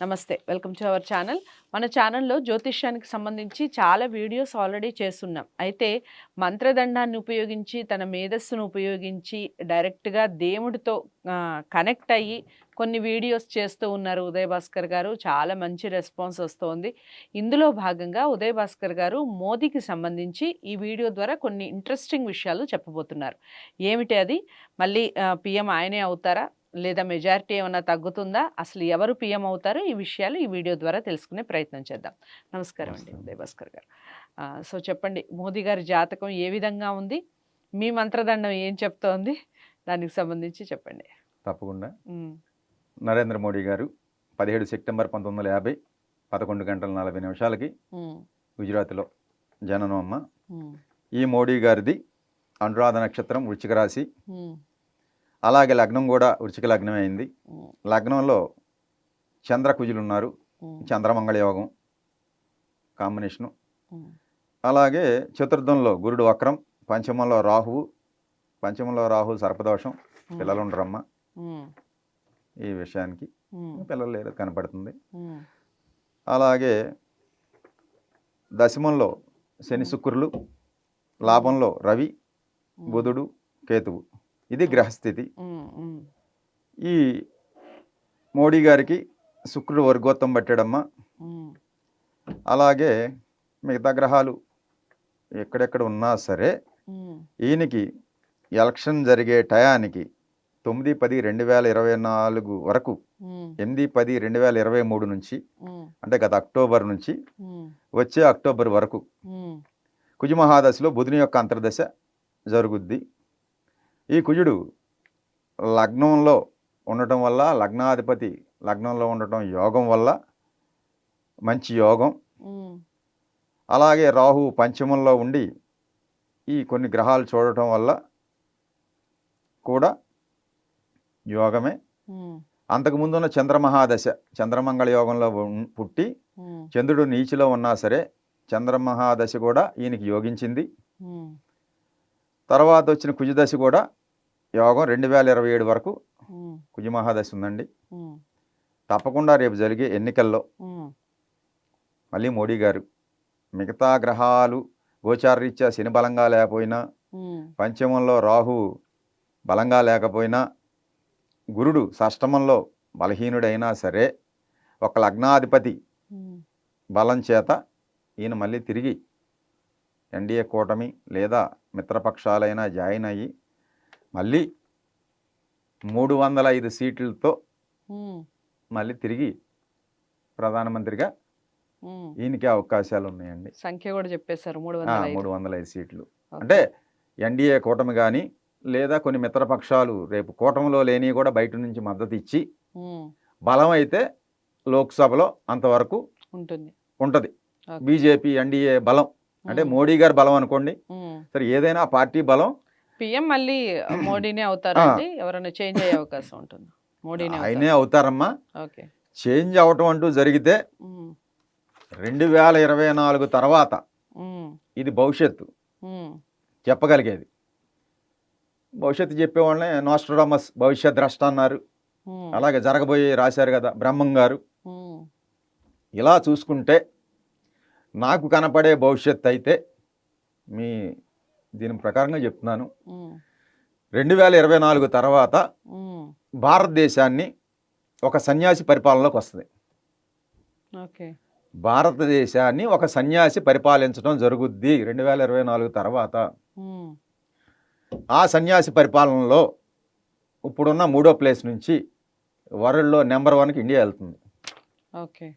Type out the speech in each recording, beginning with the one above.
నమస్తే welcome to our channel. మన ఛానల్లో జ్యోతిష్యానికి సంబంధించి చాలా వీడియోస్ ఆల్రెడీ చేస్తున్నాం. అయితే మంత్రదండాన్ని ఉపయోగించి తన మేధస్సును ఉపయోగించి డైరెక్ట్గా దేవుడితో కనెక్ట్ అయ్యి కొన్ని వీడియోస్ చేస్తూ ఉన్నారు ఉదయ్ భాస్కర్ గారు. చాలా మంచి రెస్పాన్స్ వస్తోంది. ఇందులో భాగంగా ఉదయ్ భాస్కర్ గారు మోదీకి సంబంధించి ఈ వీడియో ద్వారా కొన్ని ఇంట్రెస్టింగ్ విషయాలు చెప్పబోతున్నారు. ఏమిటి అది? మళ్ళీ పిఎం ఆయనే అవుతారా? లేదా మెజారిటీ ఏమైనా తగ్గుతుందా? అసలు ఎవరు పిఎం అవుతారో? ఈ విషయాలు ఈ వీడియో ద్వారా తెలుసుకునే ప్రయత్నం చేద్దాం. నమస్కారం అండి ఉదయ్ భాస్కర్ గారు. సో చెప్పండి మోదీ గారి జాతకం ఏ విధంగా ఉంది? మీ మంత్రదండం ఏం చెప్తోంది? దానికి సంబంధించి చెప్పండి. తప్పకుండా. నరేంద్ర మోడీ గారు పదిహేడు సెప్టెంబర్ పంతొమ్మిది వందల యాభై పదకొండు గంటల నలభై నిమిషాలకి గుజరాత్లో జననం అమ్మ. ఈ మోడీ గారిది అనురాధ నక్షత్రం వృచ్చిక రాశి. అలాగే లగ్నం కూడా వృచ్చిక లగ్నం అయింది. లగ్నంలో చంద్ర కుజులు ఉన్నారు చంద్రమంగళ యోగం కాంబినేషను. అలాగే చతుర్థంలో గురుడు వక్రం పంచమంలో రాహువు పంచమంలో రాహు సర్పదోషం పిల్లలు ఉండరమ్మ ఈ విషయానికి పిల్లలు లేరు కనపడుతుంది. అలాగే దశమంలో శని శుక్రులు లాభంలో రవి బుధుడు కేతువు. ఇది గ్రహస్థితి. ఈ మోడీ గారికి శుక్రుడు వర్గోత్తం పట్టాడమ్మ. అలాగే మిగతా గ్రహాలు ఎక్కడెక్కడ ఉన్నా సరే ఈయనకి ఎలక్షన్ జరిగే టయానికి తొమ్మిది పది రెండు వేల ఇరవై నాలుగు వరకు ఎనిమిది పది రెండు వేల ఇరవై మూడు నుంచి అంటే గత అక్టోబర్ నుంచి వచ్చే అక్టోబర్ వరకు ఉమ్, కుజ మహాదశలో బుధుని యొక్క అంతర్దశ జరుగుద్ది. ఈ కుజుడు లగ్నంలో ఉండటం వల్ల లగ్నాధిపతి లగ్నంలో ఉండటం యోగం వల్ల మంచి యోగం. అలాగే రాహు పంచమంలో ఉండి ఈ కొన్ని గ్రహాలు చూడటం వల్ల కూడా యోగమే. అంతకుముందు ఉన్న చంద్రమహాదశ చంద్రమంగళ యోగంలో పుట్టి చంద్రుడు నీచిలో ఉన్నా సరే చంద్రమహాదశ కూడా ఈయనకి యోగించింది. తర్వాత వచ్చిన కుజదశ కూడా యోగం రెండు వేల ఇరవై ఏడు వరకు కుజమహాదశ ఉందండి. తప్పకుండా రేపు జరిగే ఎన్నికల్లో మళ్ళీ మోడీ గారు మిగతా గ్రహాలు గోచారరీత్యా శని బలంగా లేకపోయినా పంచమంలో రాహు బలంగా లేకపోయినా గురుడు షష్టమంలో బలహీనుడైనా సరే ఒక లగ్నాధిపతి బలం చేత ఈయన మళ్ళీ తిరిగి ఎన్డీఏ కూటమి లేదా మిత్రపక్షాలైనా జాయిన్ అయ్యి మళ్ళీ మూడు వందల ఐదు సీట్లతో మళ్ళీ తిరిగి ప్రధానమంత్రిగా. ఈయనకి అవకాశాలు ఉన్నాయండి సంఖ్య కూడా చెప్పేశారు మూడు వందల ఐదు. మూడు వందల ఐదు సీట్లు. అంటే ఎన్డీఏ కూటమి కానీ లేదా కొన్ని మిత్రపక్షాలు రేపు కూటమిలో లేని కూడా బయట నుంచి మద్దతు ఇచ్చి బలం అయితే లోక్సభలో అంతవరకు ఉంటుంది ఉంటుంది. బీజేపీ ఎన్డీఏ బలం అంటే మోడీ గారి బలం అనుకోండి. సరే ఏదైనా పార్టీ బలం పిఎం మళ్ళీ మోడీనే అవుతారండి. ఎవరైనా చేంజ్ అయ్యే అవకాశం ఉంటుంది. మోడీనే ఆయనే అవుతారు. అవుతారమ్మా. ఓకే. చేంజ్ అవటం అంటూ జరిగితే రెండు వేల ఇరవై నాలుగు తర్వాత ఇది భవిష్యత్తు. చెప్పగలిగేది. భవిష్యత్తు చెప్పేవాళ్ళనే నోస్ట్రడామస్ భవిష్యత్ ద్రష్ట అన్నారు. అలాగే జరగబోయే రాశారు కదా బ్రహ్మం గారు. ఇలా చూసుకుంటే నాకు కనపడే భవిష్యత్ అయితే మీ దీని ప్రకారంగా చెప్తున్నాను. రెండు వేల ఇరవై నాలుగు తర్వాత భారతదేశాన్ని ఒక సన్యాసి పరిపాలనలోకి వస్తుంది. ఓకే. భారతదేశాన్ని ఒక సన్యాసి పరిపాలించడం జరుగుద్ది రెండు వేల ఇరవై నాలుగు తర్వాత. ఆ సన్యాసి పరిపాలనలో ఇప్పుడున్న మూడో ప్లేస్ నుంచి వరల్డ్లో నెంబర్ వన్కి ఇండియా వెళ్తుంది. ఓకే.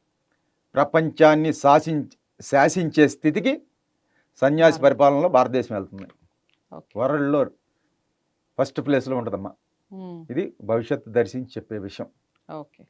ప్రపంచాన్ని శాసించ శాసించే స్థితికి సన్యాసి. పరిపాలనలో భారతదేశం వెళ్తుంది. వరల్డ్లో ఫస్ట్ ప్లేస్లో ఉంటుందమ్మా. ఇది భవిష్యత్తు దర్శించి చెప్పే విషయం. ఓకే.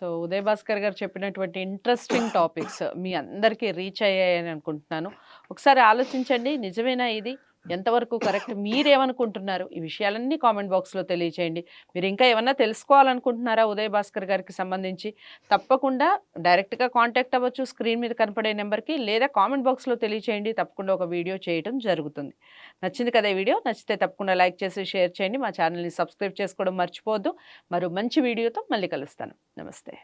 సో ఉదయ్ భాస్కర్ గారు చెప్పినటువంటి ఇంట్రెస్టింగ్ టాపిక్స్ మీ అందరికీ రీచ్ అయ్యాయని అనుకుంటున్నాను. ఒకసారి ఆలోచించండి. నిజమేనా ఇది? ఎంతవరకు కరెక్ట్ మీరేమనుకుంటున్నారు? ఈ విషయాలన్నీ కామెంట్ బాక్స్లో తెలియచేయండి. మీరు ఇంకా ఏమన్నా తెలుసుకోవాలనుకుంటున్నారా ఉదయ్ భాస్కర్ గారికి సంబంధించి? తప్పకుండా డైరెక్ట్గా కాంటాక్ట్ అవ్వచ్చు స్క్రీన్ మీద కనపడే నెంబర్కి లేదా కామెంట్ బాక్స్లో తెలియచేయండి. తప్పకుండా ఒక వీడియో చేయడం జరుగుతుంది. నచ్చింది కదా ఈ వీడియో? నచ్చితే తప్పకుండా లైక్ చేసి షేర్ చేయండి. మా ఛానల్ని సబ్స్క్రైబ్ చేసుకోవడం మర్చిపోవద్దు. మరో మంచి వీడియోతో మళ్ళీ కలుస్తాను. నమస్తే నమస్తే.